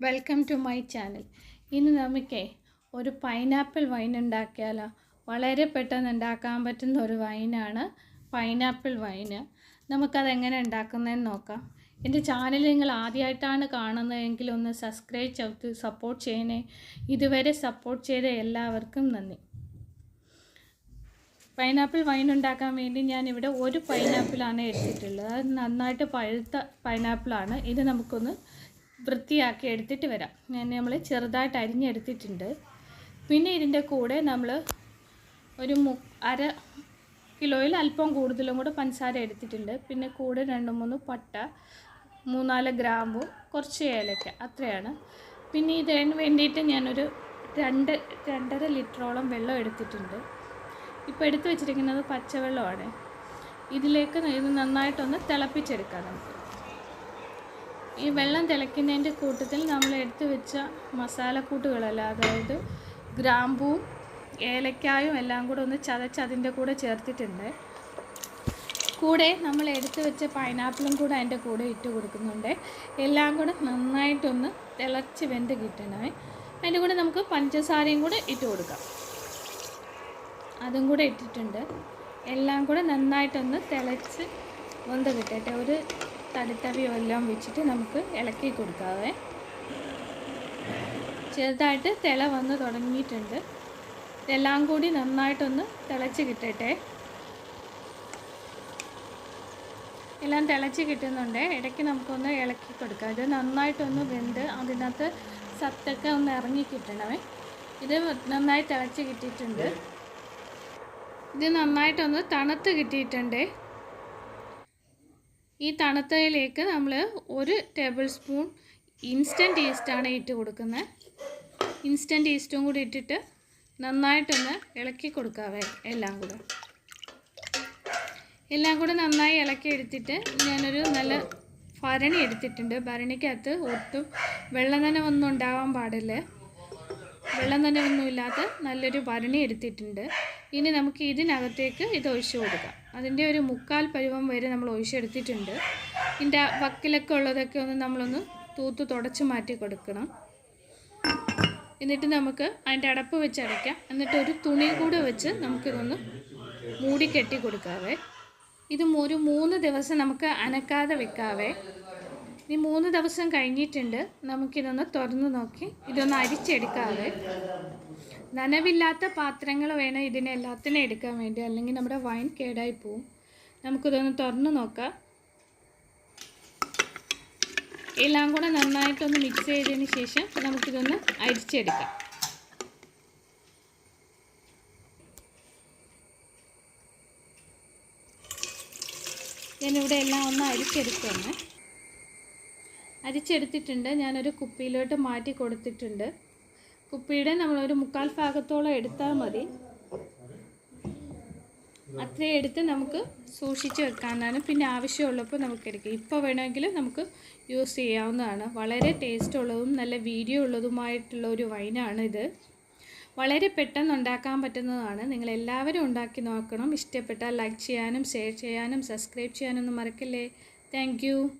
Welcome to my channel. ഇന്ന് നമുക്കേ ഒരു പൈനാപ്പിൾ വൈൻ ഉണ്ടാക്കിയാലോ? വളരെ പെട്ടെന്ന് ഉണ്ടാക്കാൻ പറ്റുന്ന ഒരു വൈനാണ് പൈനാപ്പിൾ വൈന് നമുക്കത് എങ്ങനെ ഉണ്ടാക്കുന്നതെന്ന് നോക്കാം. എന്റെ ചാനൽ നിങ്ങൾ ആദ്യമായിട്ടാണ് കാണുന്നതെങ്കിൽ ഒന്ന് സബ്സ്ക്രൈബ് ചെയ്ത് സപ്പോർട്ട് ചെയ്യണേ. ഇതുവരെ സപ്പോർട്ട് ചെയ്ത എല്ലാവർക്കും നന്ദി. പൈനാപ്പിൾ വൈൻ ഉണ്ടാക്കാൻ വേണ്ടി ഞാനിവിടെ ഒരു പൈനാപ്പിളാണ് എടുത്തിട്ടുള്ളത്. അത് നന്നായിട്ട് പഴുത്ത പൈനാപ്പിളാണ്. ഇത് നമുക്കൊന്ന് വൃത്തിയാക്കി എടുത്തിട്ട് വരാം. ഞാൻ നമ്മൾ ചെറുതായിട്ട് അരിഞ്ഞെടുത്തിട്ടുണ്ട്. പിന്നെ ഇതിന്റെ കൂടെ നമ്മൾ ഒരു മു അര കിലോയിൽ അല്പം കൂടുതലും കൂടെ പഞ്ചസാര എടുത്തിട്ടുണ്ട്. പിന്നെ കൂടെ രണ്ട് മൂന്ന് പട്ട മൂന്നാൽ ഗ്രാമ്പു കുറച്ച് ഏലക്ക അത്രയാണ്. പിന്നെ ഇതിന് വേണ്ടിയിട്ട് ഞാനൊരു രണ്ട് രണ്ടര ലിറ്ററോളം വെള്ളം എടുത്തിട്ടുണ്ട്. ഇപ്പോൾ എടുത്തു വെച്ചിരിക്കുന്നത് പച്ചവെള്ളമാണ്. ഇതിലേക്ക് ഇത് നന്നായിട്ടൊന്ന് തിളപ്പിച്ചെടുക്കാം നമുക്ക്. ഈ വെള്ളം തിളയ്ക്കുന്നതിന്റെ കൂട്ടത്തിൽ നമ്മൾ എടുത്തു വെച്ച മസാലക്കൂട്ടുകളല്ല? അതായത് ഗ്രാമ്പൂവും ഏലക്കായും എല്ലാം കൂടെ ഒന്ന് ചതച്ച് അതിന്റെ കൂടെ ചേർത്തിട്ടുണ്ട്. കൂടെ നമ്മൾ എടുത്തു വെച്ച പൈനാപ്പിളും കൂടെ അതിന്റെ കൂടെ ഇട്ട് കൊടുക്കുന്നുണ്ട്. എല്ലാം കൂടെ നന്നായിട്ടൊന്ന് തിളച്ച് വെന്ത് കിട്ടണേ. അതിന്റെ കൂടെ നമുക്ക് പഞ്ചസാരയും കൂടെ ഇട്ട് കൊടുക്കാം. അതും കൂടെ ഇട്ടിട്ടുണ്ട്. എല്ലാം കൂടെ നന്നായിട്ടൊന്ന് തിളച്ച് വെന്ത് കിട്ടട്ടെ. ഒരു തടിത്തവിയോ എല്ലാം വെച്ചിട്ട് നമുക്ക് ഇളക്കി കൊടുക്കാതെ ചെറുതായിട്ട് തിള വന്ന് തുടങ്ങിയിട്ടുണ്ട്. ഇതെല്ലാം കൂടി നന്നായിട്ടൊന്ന് തിളച്ച് കിട്ടട്ടെ. എല്ലാം തിളച്ച് കിട്ടുന്നുണ്ട്. ഇടയ്ക്ക് നമുക്കൊന്ന് ഇളക്കി കൊടുക്കാം. ഇത് നന്നായിട്ടൊന്ന് വെന്ത് അതിനകത്ത് സത്തൊക്കെ ഒന്ന് ഇറങ്ങി കിട്ടണമേ. ഇത് നന്നായി തിളച്ച് കിട്ടിയിട്ടുണ്ട്. ഇത് നന്നായിട്ടൊന്ന് തണുത്ത് കിട്ടിയിട്ടുണ്ട്. ഈ തണുത്തയിലേക്ക് നമ്മൾ ഒരു ടേബിൾ സ്പൂൺ ഇൻസ്റ്റന്റ് ഈസ്റ്റാണ് ഇട്ട് കൊടുക്കുന്നത്. ഇൻസ്റ്റന്റ് ഈസ്റ്റും കൂടി ഇട്ടിട്ട് നന്നായിട്ടൊന്ന് ഇളക്കി കൊടുക്കാവേ എല്ലാം കൂടെ. എല്ലാം കൂടെ നന്നായി ഇളക്കി എടുത്തിട്ട് ഞാനൊരു നല്ല ഭരണി എടുത്തിട്ടുണ്ട്. ഭരണിക്കകത്ത് ഒട്ടും വെള്ളം തന്നെ ഒന്നും ഉണ്ടാവാൻ പാടില്ല. വെള്ളം തന്നെ ഒന്നുമില്ലാത്ത നല്ലൊരു ഭരണി എടുത്തിട്ടുണ്ട്. ഇനി നമുക്ക് ഇതിനകത്തേക്ക് ഇത് ഒഴിച്ചു കൊടുക്കാം. അതിന്റെ ഒരു മുക്കാൽ പരുവം വരെ നമ്മൾ ഒഴിച്ചെടുത്തിട്ടുണ്ട് ഇതിന്റെ വക്കിലൊക്കെ ഉള്ളതൊക്കെ ഒന്ന് നമ്മളൊന്ന് തൂത്ത് തുടച്ച് മാറ്റി കൊടുക്കണം. എന്നിട്ട് നമുക്ക് അതിന്റെ അടപ്പ് വെച്ച് അടയ്ക്കാം. എന്നിട്ട് ഒരു തുണി കൂടെ വെച്ച് നമുക്കിതൊന്ന് മൂടി കെട്ടി കൊടുക്കാവേ. ഇത് ഒരു മൂന്ന് ദിവസം നമുക്ക് അനക്കാതെ വെക്കാവേ. ഇനി മൂന്ന് ദിവസം കഴിഞ്ഞിട്ടുണ്ട്. നമുക്കിതൊന്ന് തുറന്ന് നോക്കി. ഇതൊന്ന് അരിച്ചെടുക്കാതെ നനവില്ലാത്ത പാത്രങ്ങൾ വേണം ഇതിനെ എല്ലാത്തിനും എടുക്കാൻ വേണ്ടി. അല്ലെങ്കിൽ നമ്മുടെ വൈൻ കേടായി പോവും. നമുക്കിതൊന്ന് തുറന്ന് നോക്കാം. എല്ലാം കൂടെ നന്നായിട്ടൊന്ന് മിക്സ് ചെയ്തതിന് ശേഷം നമുക്കിതൊന്ന് അരിച്ചെടുക്കാം. ഞാനിവിടെ എല്ലാം ഒന്ന് അരിച്ചെടുക്കുകയാണ് അരിച്ചെടുത്തിട്ടുണ്ട്. ഞാനൊരു കുപ്പിയിലോട്ട് മാറ്റി കൊടുത്തിട്ടുണ്ട്. കുപ്പിയുടെ നമ്മളൊരു മുക്കാൽ ഭാഗത്തോളം എടുത്താൽ മതി. അത്രയും എടുത്ത് നമുക്ക് സൂക്ഷിച്ച് വെക്കാനാണ് പിന്നെ ആവശ്യമുള്ളപ്പോൾ നമുക്ക് എടുക്കാം. ഇപ്പോൾ വേണമെങ്കിൽ നമുക്ക് യൂസ് ചെയ്യാവുന്നതാണ്. വളരെ ടേസ്റ്റ് ഉള്ളതും നല്ല വീഡിയോ ഉള്ളതുമായിട്ടുള്ള ഒരു വൈനാണ് ഇത്. വളരെ പെട്ടെന്ന് ഉണ്ടാക്കാൻ പറ്റുന്നതാണ്. നിങ്ങൾ എല്ലാവരും ഉണ്ടാക്കി നോക്കണം. ഇഷ്ടപ്പെട്ടാൽ ലൈക്ക് ചെയ്യാനും ഷെയർ ചെയ്യാനും സബ്സ്ക്രൈബ് ചെയ്യാനൊന്നും മറക്കല്ലേ. താങ്ക്